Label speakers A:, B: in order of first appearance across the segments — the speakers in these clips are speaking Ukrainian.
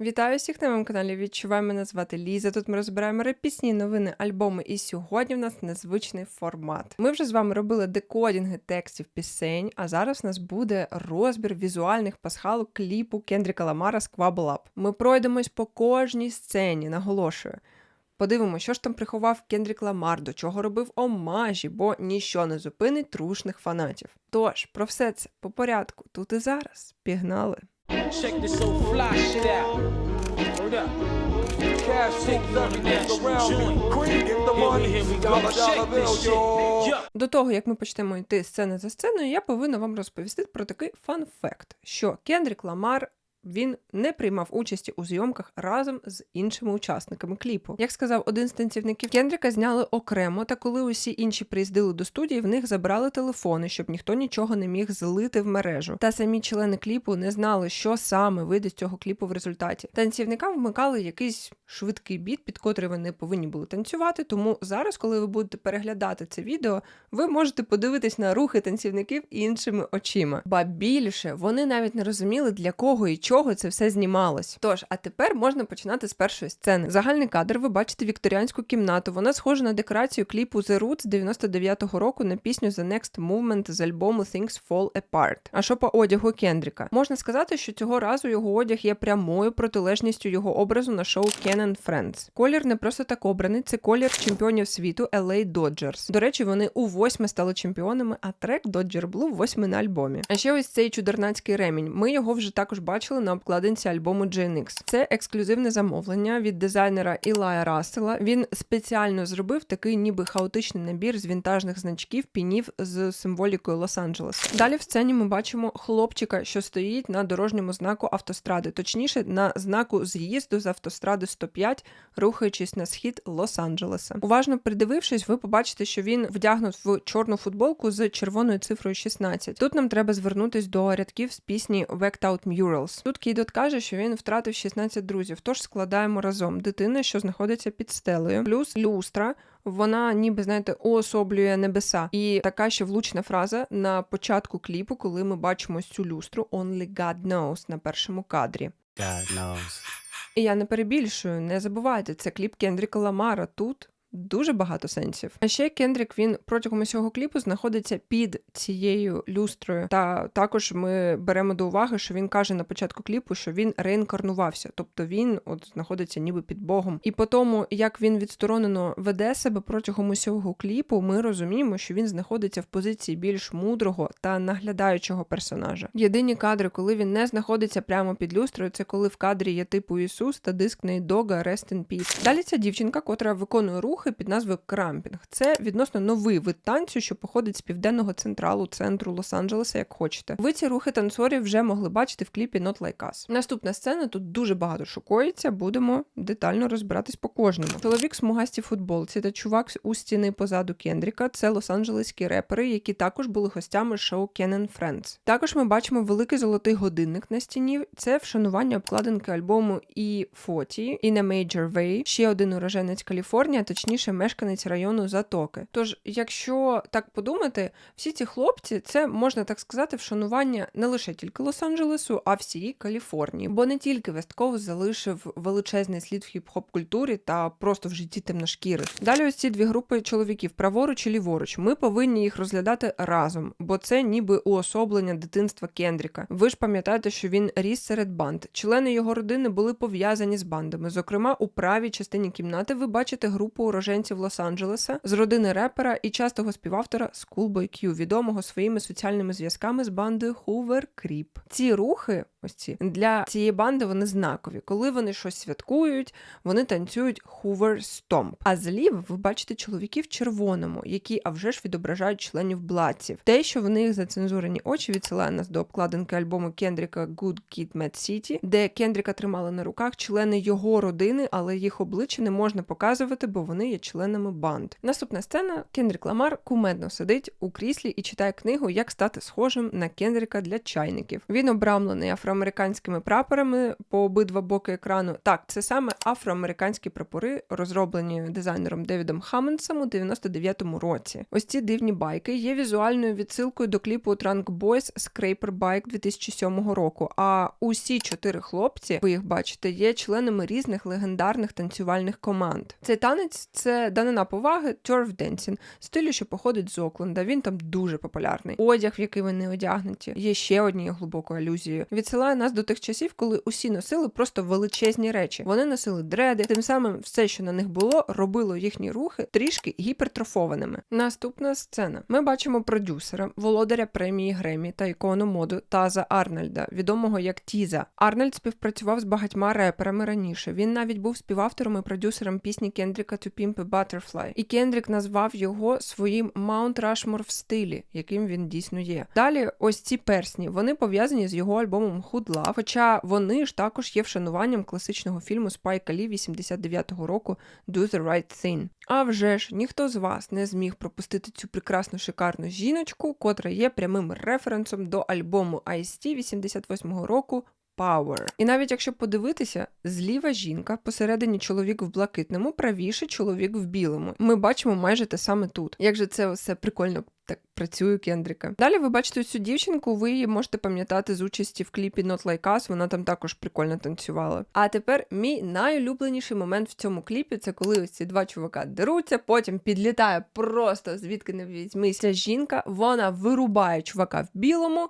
A: Вітаю всіх на моєму каналі. Відчувай мене звати Ліза. Тут ми розбираємо репісні новини, альбоми, і сьогодні в нас незвичний формат. Ми вже з вами робили декодінги текстів пісень, а зараз у нас буде розбір візуальних пасхалок кліпу Кендріка Ламара Squabble Up. Ми пройдемось по кожній сцені, наголошую. Подивимося, що ж там приховав Кендрік Ламар, до чого робив омажі, бо ніщо не зупинить трушних фанатів. Тож, про все це по порядку, тут і зараз. Пігнали!
B: Check this old fly shit out.
A: До того, як ми почнемо йти сцена за сценою, я повинна вам розповісти про такий фан-факт, що Кендрік Ламар. Він не приймав участі у зйомках разом з іншими учасниками кліпу. Як сказав один з танцівників, Кендріка зняли окремо, та коли усі інші приїздили до студії, в них забрали телефони, щоб ніхто нічого не міг злити в мережу. Та самі члени кліпу не знали, що саме вийде з цього кліпу в результаті. Танцівникам вмикали якийсь швидкий біт, під котрий вони повинні були танцювати. Тому зараз, коли ви будете переглядати це відео, ви можете подивитись на рухи танцівників іншими очима. Ба більше вони навіть не розуміли, для кого і чого це все знімалось. Тож, а тепер можна починати з першої сцени. Загальний кадр ви бачите вікторіанську кімнату. Вона схожа на декорацію кліпу The Roots 99-го року на пісню The Next Movement з альбому Things Fall Apart. А що по одягу Кендріка? Можна сказати, що цього разу його одяг є прямою протилежністю його образу на шоу Ken and Friends. Колір не просто так обраний, це колір чемпіонів світу LA Dodgers. До речі, вони у восьми стали чемпіонами, а трек Dodger Blue восьми на альбомі. А ще ось цей чудернацький ремінь. Ми його вже також бачили на обкладинці альбому GNX. Це ексклюзивне замовлення від дизайнера Ілая Рассела. Він спеціально зробив такий ніби хаотичний набір з вінтажних значків, пінів з символікою Лос-Анджелес. Далі в сцені ми бачимо хлопчика, що стоїть на дорожньому знаку автостради, точніше на знаку з'їзду з автостради 105, рухаючись на схід Лос-Анджелеса. Уважно придивившись, ви побачите, що він вдягнут в чорну футболку з червоною цифрою 16. Тут нам треба звернутись до рядків з пісні Whacked Out Murals. Тут Кідот каже, що він втратив 16 друзів, тож складаємо разом дитина, що знаходиться під стелею, плюс люстра. Вона ніби знаєте уособлює небеса, і така ще влучна фраза на початку кліпу, коли ми бачимо цю люстру Only God knows на першому кадрі.
C: God knows.
A: І я не перебільшую, не забувайте, це кліп Кендріка Ламара. Тут дуже багато сенсів. А ще Кендрік він протягом усього кліпу знаходиться під цією люстрою. Та також ми беремо до уваги, що він каже на початку кліпу, що він реінкарнувався, тобто він от знаходиться ніби під Богом. І по тому, як він відсторонено веде себе протягом усього кліпу, ми розуміємо, що він знаходиться в позиції більш мудрого та наглядаючого персонажа. Єдині кадри, коли він не знаходиться прямо під люстрою, це коли в кадрі є типу Ісус та диск Нейдога Rest in Peace. Далі ця дівчинка, котра виконує рухи під назвою крампінг. Це відносно новий вид танцю, що походить з південного централу центру Лос-Анджелеса, як хочете. Ви ці рухи танцорів вже могли бачити в кліпі Not Like Us. Наступна сцена тут дуже багато шокується. Будемо детально розбиратись по кожному. Чоловік в смугастій футболці та чувак у стіни позаду Кендріка. Це лос-анджелеські репери, які також були гостями шоу and Friends. Також ми бачимо великий золотий годинник на стіні. Це вшанування обкладинки альбому E40 In a Major Way. Ще один уроженець Каліфорнія, точніше, мешканець району Затоки. Тож, якщо так подумати, всі ці хлопці це можна так сказати вшанування не лише тільки Лос-Анджелесу, а всієї Каліфорнії. Бо не тільки Вестков залишив величезний слід в хіп-хоп культурі та просто в житті темношкірих. Далі ось ці дві групи чоловіків праворуч і ліворуч. Ми повинні їх розглядати разом, бо це ніби уособлення дитинства Кендріка. Ви ж пам'ятаєте, що він ріс серед банд. Члени його родини були пов'язані з бандами. Зокрема, у правій частині кімнати ви бачите групу уроженців Лос-Анджелеса з родини репера і частого співавтора Schoolboy Q, відомого своїми соціальними зв'язками з бандою Hoover Creep. Ці рухи, ось ці для цієї банди вони знакові. Коли вони щось святкують, вони танцюють Hoover Stomp. А зліва ви бачите чоловіків в червоному, які а вже ж відображають членів бладців. Те, що в них зацензурені очі, відсилає нас до обкладинки альбому Кендріка Good Kid Mad City, де Кендріка тримали на руках члени його родини, але їх обличчя не можна показувати, бо вони є членами банд. Наступна сцена: Кендрік Ламар кумедно сидить у кріслі і читає книгу Як стати схожим на Кендріка для чайників. Він обрамлений афроамериканськими прапорами по обидва боки екрану. Так, це саме афроамериканські прапори, розроблені дизайнером Девідом Хаммонсом у 99-му році. Ось ці дивні байки є візуальною відсилкою до кліпу Trunk Boys Scraper Bike 2007 року. А усі чотири хлопці, ви їх бачите, є членами різних легендарних танцювальних команд. Цей танець це данина поваги Turf Dancing, стилю, що походить з Окленда. Він там дуже популярний. Одяг, в який вони одягнуті, є ще однією глибокою алюзією. Відсилає нас до тих часів, коли усі носили просто величезні речі. Вони носили дреди, тим самим все, що на них було, робило їхні рухи трішки гіпертрофованими. Наступна сцена. Ми бачимо продюсера, володаря премії Гремі та ікону моду Таза Арнольда, відомого як Тіза. Арнольд співпрацював з багатьма реперами раніше. Він навіть був співавтором і продюсером пісні Кендріка To Pimp a. І Кендрік назвав його своїм Маунт Рашмор в стилі, яким він дійсно є. Далі, ось ці персні, вони пов'язані з його альбомом Love, хоча вони ж також є вшануванням класичного фільму Спайка Лі 89-го року Do the Right Thing. А вже ж ніхто з вас не зміг пропустити цю прекрасну шикарну жіночку, котра є прямим референсом до альбому Ice-T 88-го року Power. І навіть якщо подивитися, зліва жінка, посередині чоловік в блакитному, правіше чоловік в білому. Ми бачимо майже те саме тут. Як же це все прикольно так працює у Кендріка. Далі ви бачите цю дівчинку, ви її можете пам'ятати з участі в кліпі Not Like Us, вона там також прикольно танцювала. А тепер мій найулюбленіший момент в цьому кліпі це коли ось ці два чувака деруться, потім підлітає просто звідки не візьмися жінка, вона вирубає чувака в білому,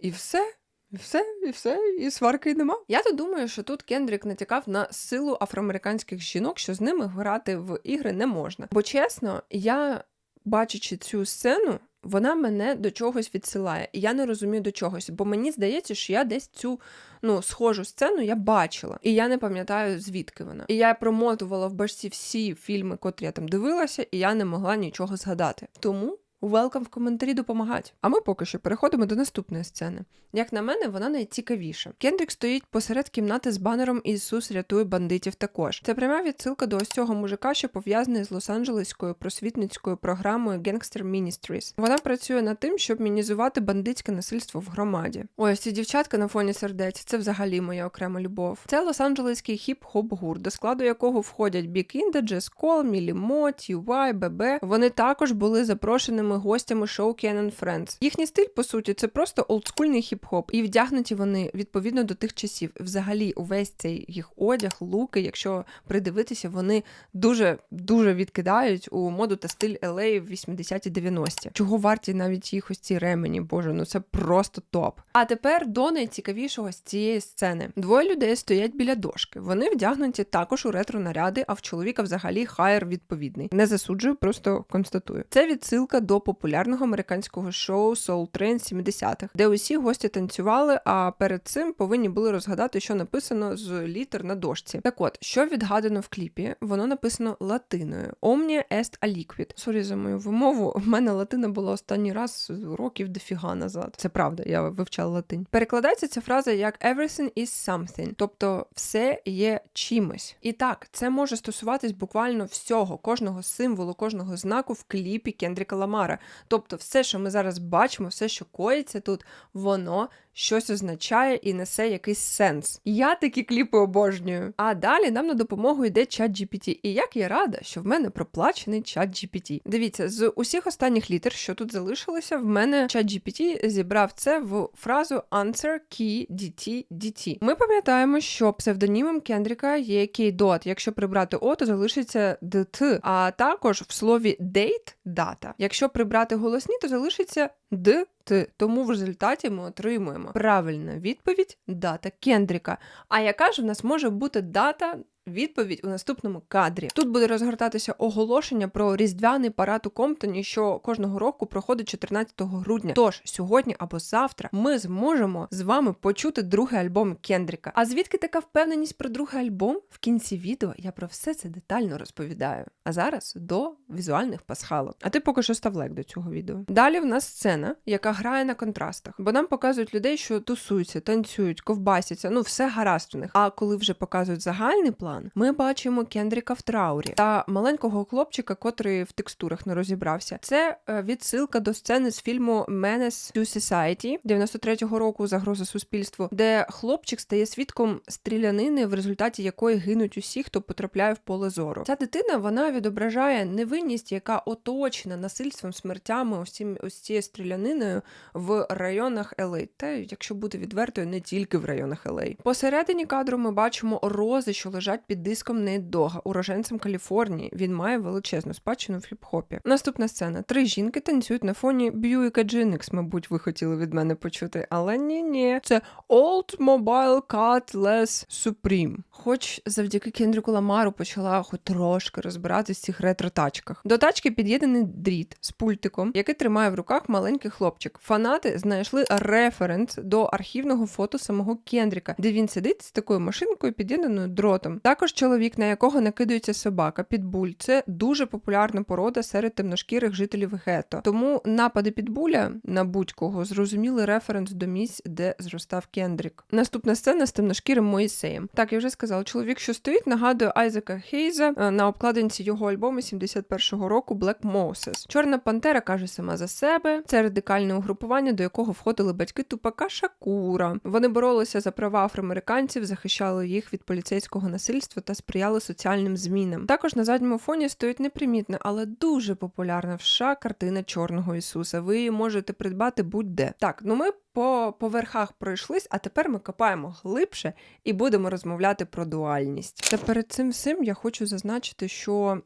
A: і все. Все, і все, і сварки й нема. Я то думаю, що тут Кендрік натякав на силу афроамериканських жінок, що з ними грати в ігри не можна. Бо чесно, я бачачи цю сцену, вона мене до чогось відсилає. І я не розумію до чогось, бо мені здається, що я десь цю ну, схожу сцену я бачила, і я не пам'ятаю, звідки вона. І я промотувала в башці всі фільми, котрі я там дивилася, і я не могла нічого згадати. Тому. Велкам в коментарі допомагать. А ми поки що переходимо до наступної сцени. Як на мене, вона найцікавіша. Кендрік стоїть посеред кімнати з банером Ісус рятує бандитів також. Це пряма відсилка до ось цього мужика, що пов'язаний з Лос-Анджелеською просвітницькою програмою Gangster Ministries. Вона працює над тим, щоб мінізувати бандитське насильство в громаді. Ось ці дівчатка на фоні сердець це взагалі моя окрема любов. Це Лос-Анджелеський хіп-хоп гурт, до складу якого входять Big Inda, Jazz Cole, Мілімо, T.Y., ББ. Вони також були запрошеними гостями шоу Canon Friends. Їхній стиль, по суті, це просто олдскульний хіп-хоп, і вдягнуті вони відповідно до тих часів. Взагалі, увесь цей їх одяг, луки, якщо придивитися, вони дуже дуже відкидають у моду та стиль LA в 80-ті 90-ті. Чого варті навіть їх ось ці ремені? Боже, ну це просто топ. А тепер до найцікавішого з цієї сцени. Двоє людей стоять біля дошки. Вони вдягнуті також у ретро наряди, а в чоловіка взагалі хайер відповідний. Не засуджую, просто констатую. Це відсилка до популярного американського шоу Soul Train 70-х, де усі гості танцювали, а перед цим повинні були розгадати, що написано з літер на дошці. Так от, що відгадано в кліпі, воно написано латиною Omnia est aliquid. Сорі за мою вимову. В мене латина була останній раз років дофіга назад. Це правда, я вивчала латинь. Перекладається ця фраза як everything is something, тобто все є чимось. І так, це може стосуватись буквально всього, кожного символу, кожного знаку в кліпі Кендріка Ламара. Тобто, все, що ми зараз бачимо, все, що коїться тут, воно щось означає і несе якийсь сенс. Я такі кліпи обожнюю. А далі нам на допомогу йде чат GPT. І як я рада, що в мене проплачений чат GPT. Дивіться, з усіх останніх літер, що тут залишилося, в мене чат GPT зібрав це в фразу answer key DT DT. Ми пам'ятаємо, що псевдонімом Кендріка є Кейдот. Якщо прибрати О, то залишиться DT. А також в слові date – дата. Якщо прибрати голосні, то залишиться Д. Т. Тому в результаті ми отримуємо правильну відповідь дата Кендріка. А яка ж в нас може бути дата? Відповідь у наступному кадрі. Тут буде розгортатися оголошення про різдвяний парад у Комптоні, що кожного року проходить 14 грудня. Тож сьогодні або завтра ми зможемо з вами почути другий альбом Кендріка. А звідки така впевненість про другий альбом? В кінці відео я про все це детально розповідаю. А зараз до візуальних пасхалок. А ти поки що став лайк до цього відео. Далі в нас сцена, яка грає на контрастах, бо нам показують людей, що тусуються, танцюють, ковбасяться, ну все гаразд у них. А коли вже показують загальний план, ми бачимо Кендріка в траурі та маленького хлопчика, котрий в текстурах не розібрався. Це е, відсилка до сцени з фільму Menace to Society 93-го року Загроза суспільству, де хлопчик стає свідком стрілянини, в результаті якої гинуть усі, хто потрапляє в поле зору. Ця дитина вона відображає невинність, яка оточена насильством, смертями, цим ось цією стріляниною в районах LA. Та якщо бути відвертою, не тільки в районах LA. Посередині кадру ми бачимо рози, що лежать під диском Нейт уроженцем Каліфорнії. Він має величезну спадщину в хіп-хопі. Наступна сцена: три жінки танцюють на фоні Бьюіка Джинікс, мабуть, ви хотіли від мене почути, але ні, ні, це Old Mobile Cut Less Supreme. Хоч завдяки Кендріку Ламару почала хоч трошки розбиратись в цих ретро-тачках. До тачки під'єднаний дріт з пультиком, який тримає в руках маленький хлопчик. Фанати знайшли референс до архівного фото самого Кендріка, де він сидить з такою машинкою, під'єднаною дротом. Також чоловік, на якого накидується собака, підбуль. Це дуже популярна порода серед темношкірих жителів гетто. Тому напади підбуля на будь-кого зрозуміли референс до місць, де зростав Кендрік. Наступна сцена з темношкірим Моїсеєм. Так, я вже сказала, чоловік, що стоїть, нагадує Айзека Хейза е, на обкладинці його альбому 71-го року Black Moses. Чорна пантера каже сама за себе. Це радикальне угрупування, до якого входили батьки Тупака Шакура. Вони боролися за права афроамериканців, захищали їх від поліцейського насильства та сприяли соціальним змінам. Також на задньому фоні стоїть непримітна, але дуже популярна в США картина Чорного Ісуса. Ви її можете придбати будь-де. Так, ну ми по поверхах пройшлись, а тепер ми копаємо глибше і будемо розмовляти про дуальність. Та перед цим всім я хочу зазначити, що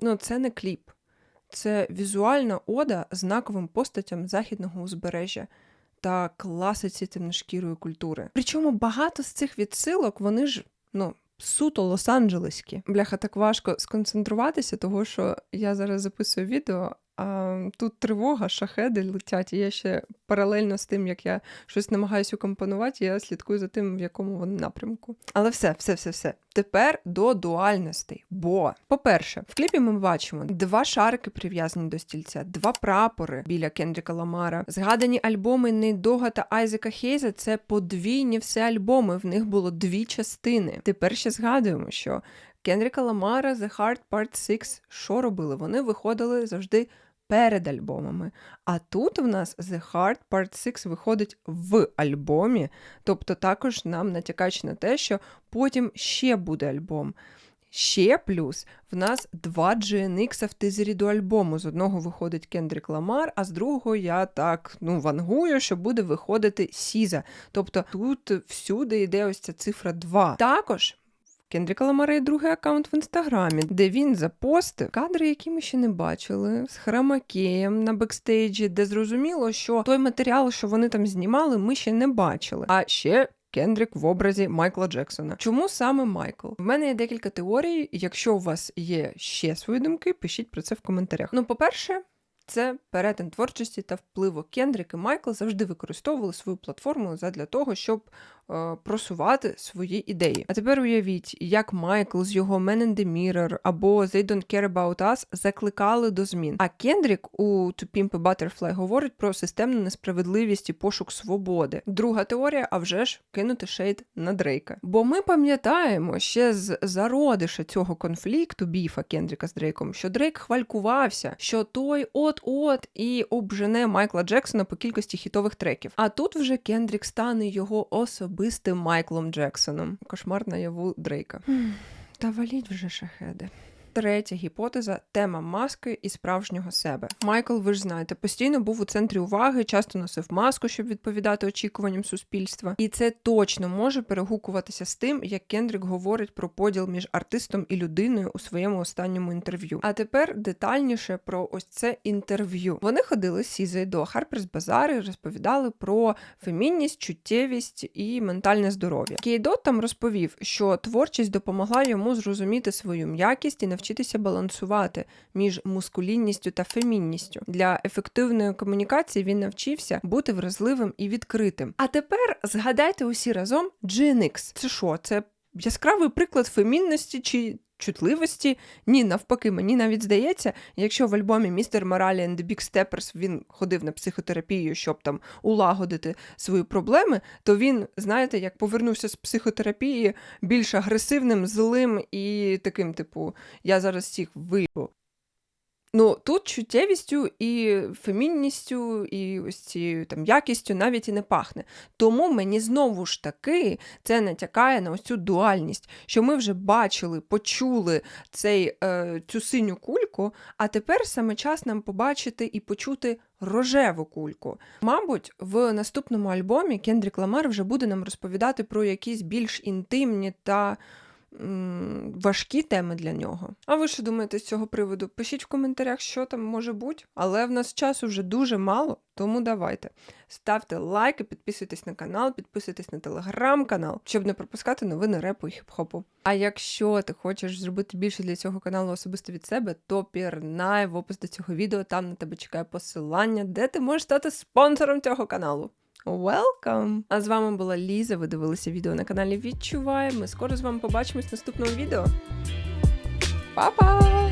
A: ну, це не кліп, це візуальна ода знаковим постатям західного узбережжя та класиці темношкірої культури. Причому багато з цих відсилок вони ж ну. Суто лос-анджелеські. Бляха, так важко сконцентруватися, того що я зараз записую відео, тут тривога, шахеди летять, і я ще паралельно з тим, як я щось намагаюся компонувати, я слідкую за тим, в якому вони напрямку. Але все, все, все, все. Тепер до дуальностей. Бо, по-перше, в кліпі ми бачимо два шарики прив'язані до стільця, два прапори біля Кендріка Ламара. Згадані альбоми Нейдога та Айзека Хейза це подвійні все альбоми. В них було дві частини. Тепер ще згадуємо, що Кендріка Ламара The Hard Part 6 що робили? Вони виходили завжди перед альбомами. А тут в нас The Hard Part 6 виходить в альбомі, тобто також нам натякаючи на те, що потім ще буде альбом. Ще плюс в нас два GNX в тизері до альбому. З одного виходить Кендрік Ламар, а з другого я так ну вангую, що буде виходити Сіза. Тобто тут всюди йде ось ця цифра 2. Також Кендріка є другий аккаунт в інстаграмі, де він запостив кадри, які ми ще не бачили, з хромакеєм на бекстейджі, де зрозуміло, що той матеріал, що вони там знімали, ми ще не бачили. А ще. Кендрік в образі Майкла Джексона. Чому саме Майкл? В мене є декілька теорій. Якщо у вас є ще свої думки, пишіть про це в коментарях. Ну, по-перше, це перетин творчості та впливу. Кендрік і Майкл завжди використовували свою платформу задля того, щоб просувати свої ідеї. А тепер уявіть, як Майкл з його Man in the Mirror або They Don't Care About Us закликали до змін. А Кендрік у To Pimp a Butterfly говорить про системну несправедливість і пошук свободи. Друга теорія, а вже ж кинути шейд на Дрейка. Бо ми пам'ятаємо ще з зародиша цього конфлікту біфа Кендріка з Дрейком, що Дрейк хвалькувався, що той от-от і обжене Майкла Джексона по кількості хітових треків. А тут вже Кендрік стане його особистим Майклом Джексоном. Кошмар наяву Дрейка. Та валіть вже шахеди. Третя гіпотеза тема маски і справжнього себе. Майкл, ви ж знаєте, постійно був у центрі уваги, часто носив маску, щоб відповідати очікуванням суспільства. І це точно може перегукуватися з тим, як Кендрік говорить про поділ між артистом і людиною у своєму останньому інтерв'ю. А тепер детальніше про ось це інтерв'ю. Вони ходили з Сізою до Харперс Базар і розповідали про фемінність, чуттєвість і ментальне здоров'я. Кейдот там розповів, що творчість допомогла йому зрозуміти свою м'якість і навчитися балансувати між мускулінністю та фемінністю. Для ефективної комунікації він навчився бути вразливим і відкритим. А тепер згадайте усі разом GNX. Це що? Це яскравий приклад фемінності чи чутливості. Ні, навпаки, мені навіть здається, якщо в альбомі Містер Моралі and the Big Steppers він ходив на психотерапію, щоб там улагодити свої проблеми, то він, знаєте, як повернувся з психотерапії більш агресивним, злим і таким, типу, я зараз всіх вибу. Ну, тут чуттєвістю і фемінністю, і ось цією там якістю навіть і не пахне. Тому мені знову ж таки це натякає на ось цю дуальність, що ми вже бачили, почули цей, е, цю синю кульку, а тепер саме час нам побачити і почути рожеву кульку. Мабуть, в наступному альбомі Кендрік Ламар вже буде нам розповідати про якісь більш інтимні та важкі теми для нього. А ви що думаєте з цього приводу? Пишіть в коментарях, що там може бути, але в нас часу вже дуже мало, тому давайте. Ставте лайки, підписуйтесь на канал, підписуйтесь на телеграм-канал, щоб не пропускати новини репу і хіп-хопу. А якщо ти хочеш зробити більше для цього каналу особисто від себе, то пірнай в опис до цього відео, там на тебе чекає посилання, де ти можеш стати спонсором цього каналу. Welcome! А з вами була Ліза. Ви дивилися відео на каналі Відчувай. Ми скоро з вами побачимось в наступному відео. Па-па!